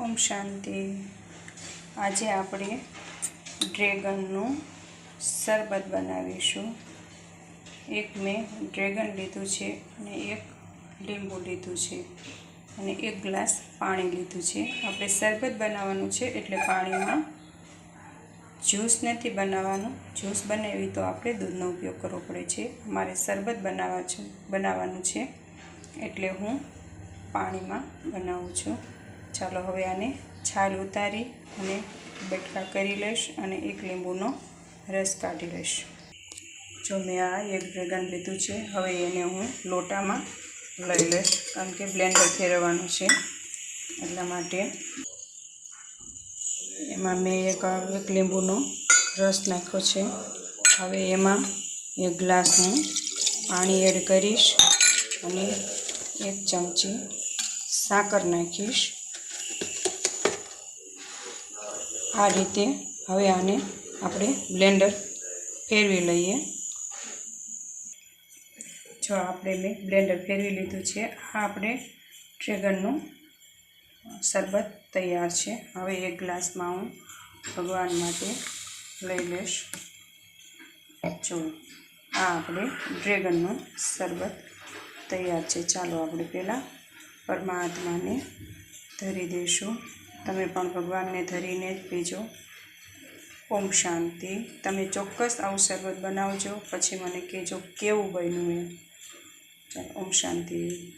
ઓમ શાંતિ. આજે આપણે ડ્રેગનનું શરબત બનાવીશું. એક મેં ડ્રેગન લીધું છે અને એક લીંબુ લીધું છે અને એક ગ્લાસ પાણી લીધું છે. આપણે શરબત બનાવવાનું છે એટલે પાણીમાં જ્યુસ નથી બનાવવાનું. જ્યુસ બનાવી તો આપણે દૂધનો ઉપયોગ કરવો પડે છે. મારે શરબત બનાવવા છે, બનાવવાનું છે એટલે હું પાણીમાં બનાવું છું. ચાલો હવે આને છાલ ઉતારી અને બટકા કરી લઈશ અને એક લીંબુનો રસ કાઢી લઈશ. જો મેં આ એક ડ્રેગન લીધું છે, હવે એને હું લોટામાં લઈ લઈશ, કારણ કે બ્લેન્ડર ફેરવવાનું છે એટલા માટે. એમાં મેં એક એક લીંબુનો રસ નાખ્યો છે. હવે એમાં એક ગ્લાસ હું પાણી એડ કરીશ અને એક ચમચી સાકર નાખીશ. આ રીતે હવે આને આપણે બ્લેન્ડર ફેરવી લઈએ. જો આપણે મેં બ્લેન્ડર ફેરવી લીધું છે, આ આપણે ડ્રેગનનું શરબત તૈયાર છે. હવે એક ગ્લાસમાં હું ભગવાન માટે લઈ લઈશ. જો, આ આપણે ડ્રેગનનું શરબત તૈયાર છે. ચાલો આપણે પહેલાં પરમાત્માને ધરી દઈશું. તમે પણ ભગવાનને ધરીને જ પીજો ઓમ શાંતિ. તમે ચોક્કસ આવું શરબત બનાવજો. પછી મને કહેજો કેવું બન્યું એમ. ઓમ શાંતિ.